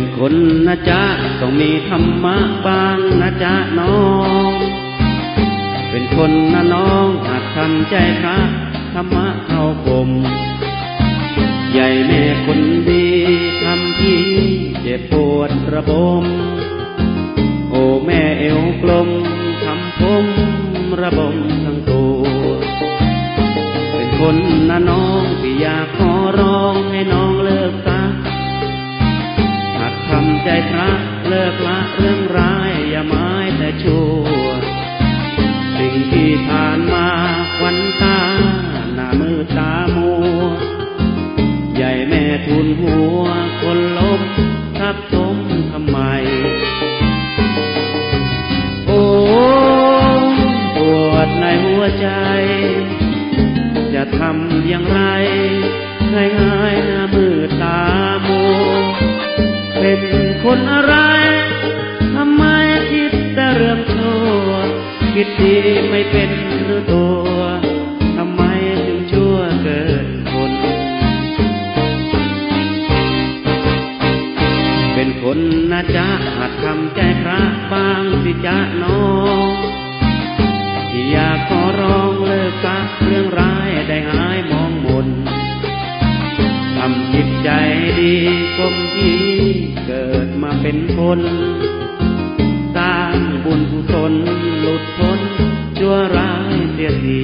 ็นคนนะจ๊ะต้องมีธรรมะบ้างนะจ๊ะน้อง เป็นคนนะน้องหัดทำใจพระธรรมะเข้ากลมใหญ่แม่คนดีทำพี่เจ็บปวดระบม โอ้แม่เอวกลมทำผมระบมทั้งตัวเป็นคนนะน้องที่อยากขอร้องให้น้องเลิกซะหัดทำใจพระเลิกละเรื่องร้ายอย่าไม้แต่ชั่ว สิ่งที่ผ่านมาควันตาหน้ามือตามัว ใหญ่แม่ทุนหัวคนลบทับถมทำไม โอ้ปวดในหัวใจ จะทำอย่างไรให้หา คิดดีไม่เป็นรือตัวทำไมถึงชั่วเกินคน เป็นคนนะจ๊ะหัดทำใจพระบางสิจ๊ะน้องที่อยากขอร้องเลิกซักเรื่องร้ายได้หายมองมนทำจิตใจดีกลมที่เกิดมาเป็นคน บุญกุศลหลุดพ้นชั่วร้ายเสียที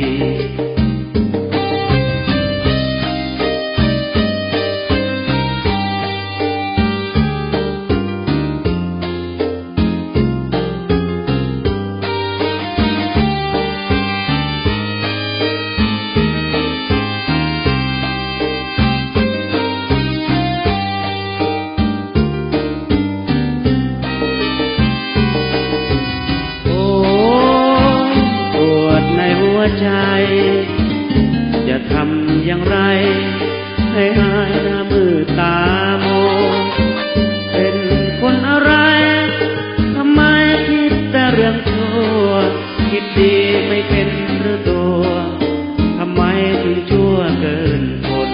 ให้หายหน้ามือตาโมองเป็นคนอะไร ทำไมคิดแต่เรื่องชั่ว คิดดีไม่เป็นหรือตัว ทำไมถึงชั่วเกินคน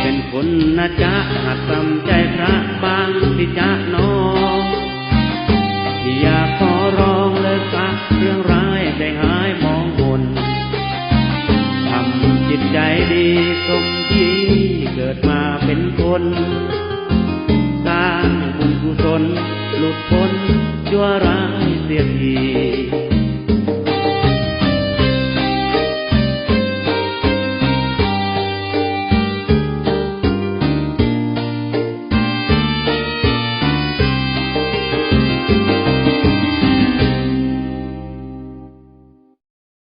เป็นคนนะจ๊ะหัดทำใจพระบางสิจ๊ะน้องที่อยากขอร้องเลิกซักเรื่อง ดีสมที่เกิดมาเป็นคน สร้างบุญกุศลหลุดพ้นชั่วร้ายเสียที